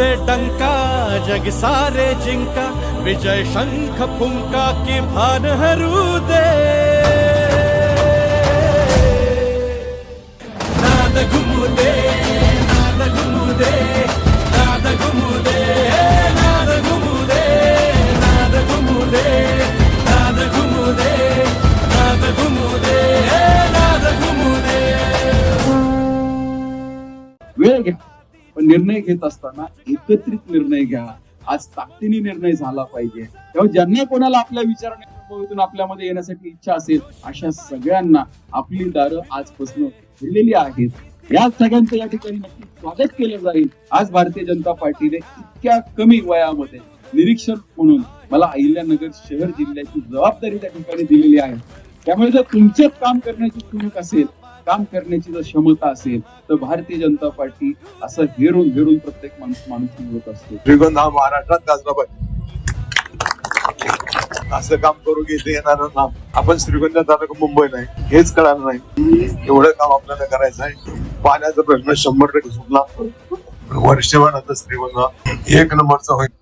दे डंका जग सारे जिंका विजय शंख फुंका की भान हरू दे। नाद घुमू दे नाद घुमू दे नाद घुमू दे नाद घुमू दे नाद घुमू दे नाद घुमू दे नाद घुमू दे नाद घुमू दे। वेळ घ्या पण निर्णय घेत असताना एकत्रित निर्णय घ्या आज ताकदीने निर्णय झाला पाहिजे. तेव्हा ज्यांना कोणाला आपल्या विचाराने आपल्यामध्ये येण्यासाठी इच्छा असेल अशा सगळ्यांना आपली दारं आजपासून खुललेली आहेत. या सगळ्यांचं या ठिकाणी नक्की स्वागत केलं जाईल. आज भारतीय जनता पार्टीने इतक्या कमी वयामध्ये निरीक्षक म्हणून मला अहिल्यानगर शहर जिल्ह्याची जबाबदारी त्या ठिकाणी दिलेली आहे. त्यामुळे जर तुमच्यात काम करण्याची चुणूक असेल काम करण्याची जर क्षमता असेल तर भारतीय जनता पार्टी असं हेरून हेरून प्रत्येक माणूस माणूस निवडत असतो. श्रीगंध हा महाराष्ट्रात गाजला असं काम करू की इथे येणार नाम. आपण श्रीगंध झालं का मुंबई नाही हेच कळालं नाही. एवढं काम आपल्याला करायचं आहे. पाण्याचा प्रश्न शंभर टक्के सुटला. वर्षभर आता श्रीगंध एक नंबरचा होईल.